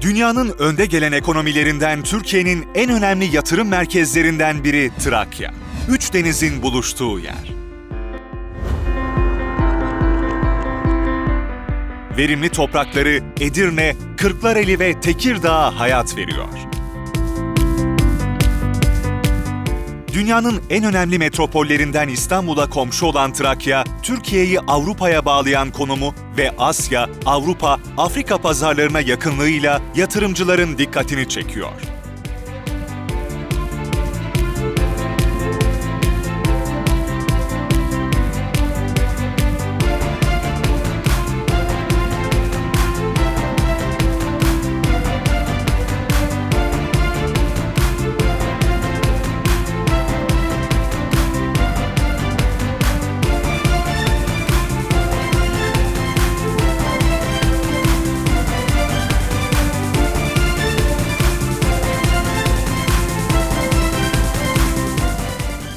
Dünyanın önde gelen ekonomilerinden Türkiye'nin en önemli yatırım merkezlerinden biri Trakya. Üç denizin buluştuğu yer. Verimli toprakları Edirne, Kırklareli ve Tekirdağ'a hayat veriyor. Dünyanın en önemli metropollerinden İstanbul'a komşu olan Trakya, Türkiye'yi Avrupa'ya bağlayan konumu ve Asya, Avrupa, Afrika pazarlarına yakınlığıyla yatırımcıların dikkatini çekiyor.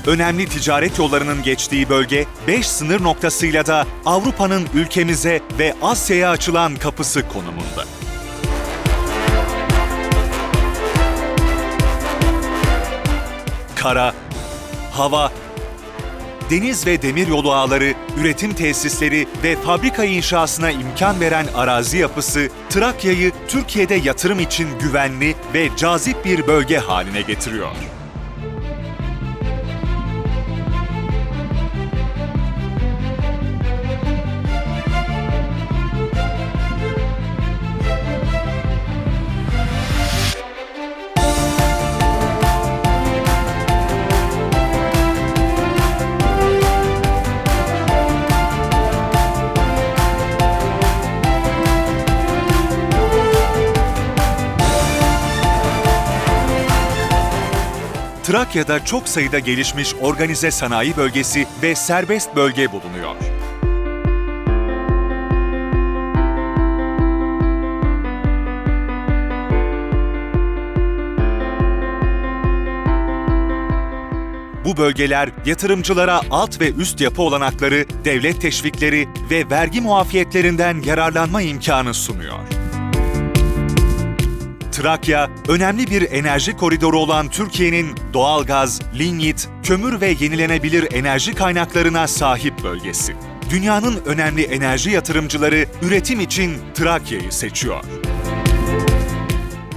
Önemli ticaret yollarının geçtiği bölge 5 sınır noktasıyla da Avrupa'nın ülkemize ve Asya'ya açılan kapısı konumunda. Kara, hava, deniz ve demir yolu ağları, üretim tesisleri ve fabrika inşasına imkan veren arazi yapısı Trakya'yı Türkiye'de yatırım için güvenli ve cazip bir bölge haline getiriyor. Trakya'da çok sayıda gelişmiş organize sanayi bölgesi ve serbest bölge bulunuyor. Bu bölgeler yatırımcılara alt ve üst yapı olanakları, devlet teşvikleri ve vergi muafiyetlerinden yararlanma imkanı sunuyor. Trakya, önemli bir enerji koridoru olan Türkiye'nin doğalgaz, linyit, kömür ve yenilenebilir enerji kaynaklarına sahip bölgesi. Dünyanın önemli enerji yatırımcıları üretim için Trakya'yı seçiyor.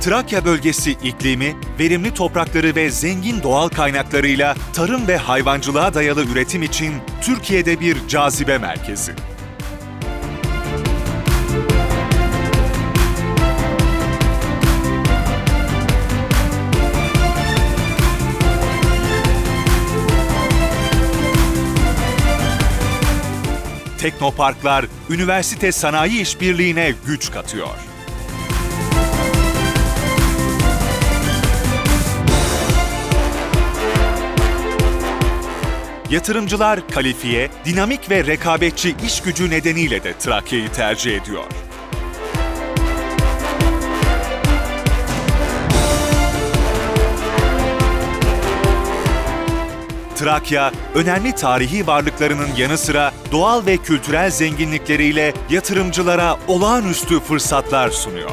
Trakya bölgesi iklimi, verimli toprakları ve zengin doğal kaynaklarıyla tarım ve hayvancılığa dayalı üretim için Türkiye'de bir cazibe merkezi. Teknoparklar, üniversite sanayi işbirliğine güç katıyor. Yatırımcılar kalifiye, dinamik ve rekabetçi iş gücü nedeniyle de Trakya'yı tercih ediyor. Trakya, önemli tarihi varlıklarının yanı sıra doğal ve kültürel zenginlikleriyle yatırımcılara olağanüstü fırsatlar sunuyor.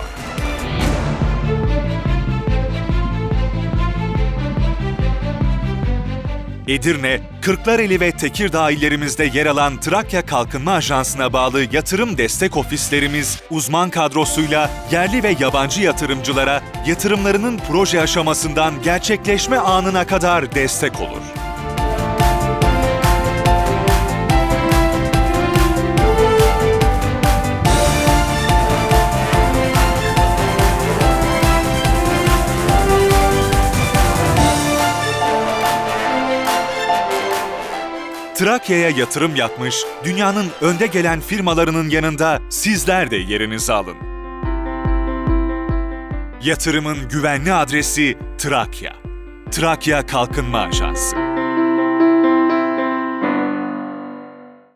Edirne, Kırklareli ve Tekirdağ illerimizde yer alan Trakya Kalkınma Ajansı'na bağlı yatırım destek ofislerimiz uzman kadrosuyla yerli ve yabancı yatırımcılara yatırımlarının proje aşamasından gerçekleşme anına kadar destek olur. Trakya'ya yatırım yapmış, dünyanın önde gelen firmalarının yanında sizler de yerinizi alın. Yatırımın güvenli adresi Trakya. Trakya Kalkınma Ajansı.